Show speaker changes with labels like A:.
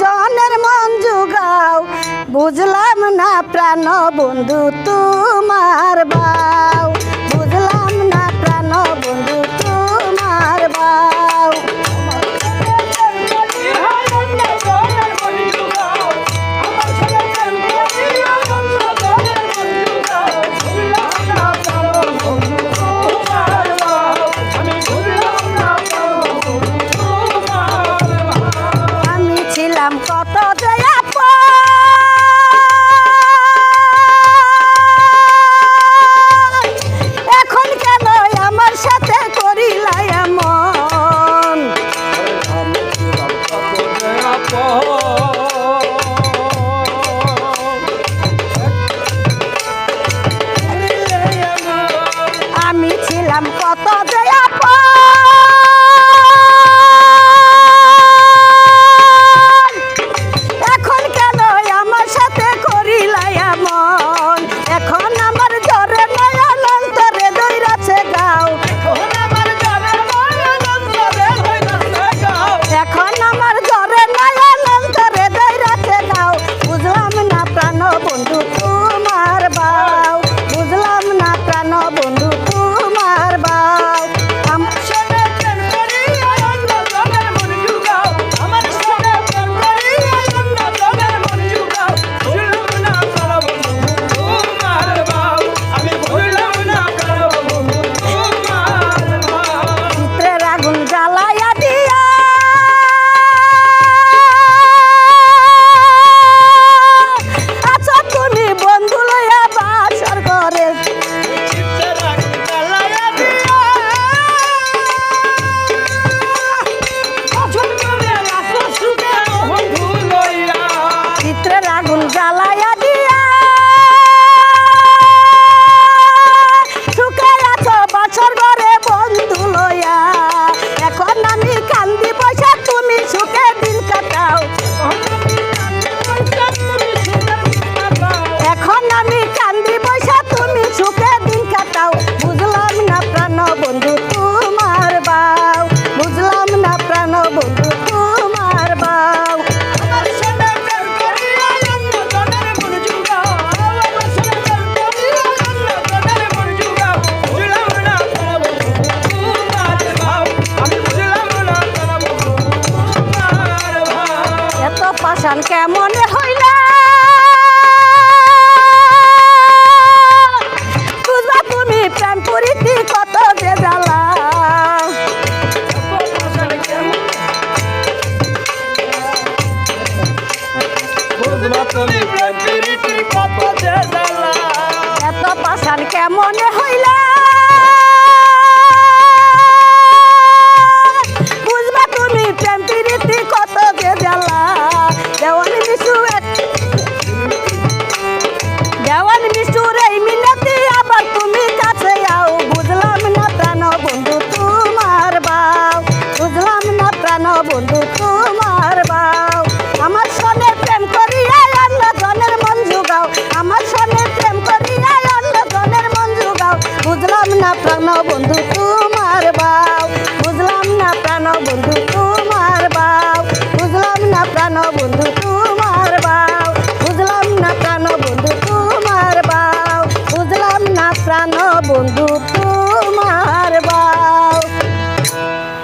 A: জনের মন বুঝলাম না প্রাণ বন্ধু তোমার কত দেয়া এখন কেন আমার সাথে আমি ছিলাম আগুন জ্বালা kamu বন্ধু, তোমার বাউ আমার সনে প্রেম করিয়া অন্য ধনের মন যোগাও আমার সনে প্রেম করিয়া অন্য ধনের মন যোগাও বুঝলাম না প্রাণ বন্ধু, তোমার বাউ বুঝলাম না প্রাণ বন্ধু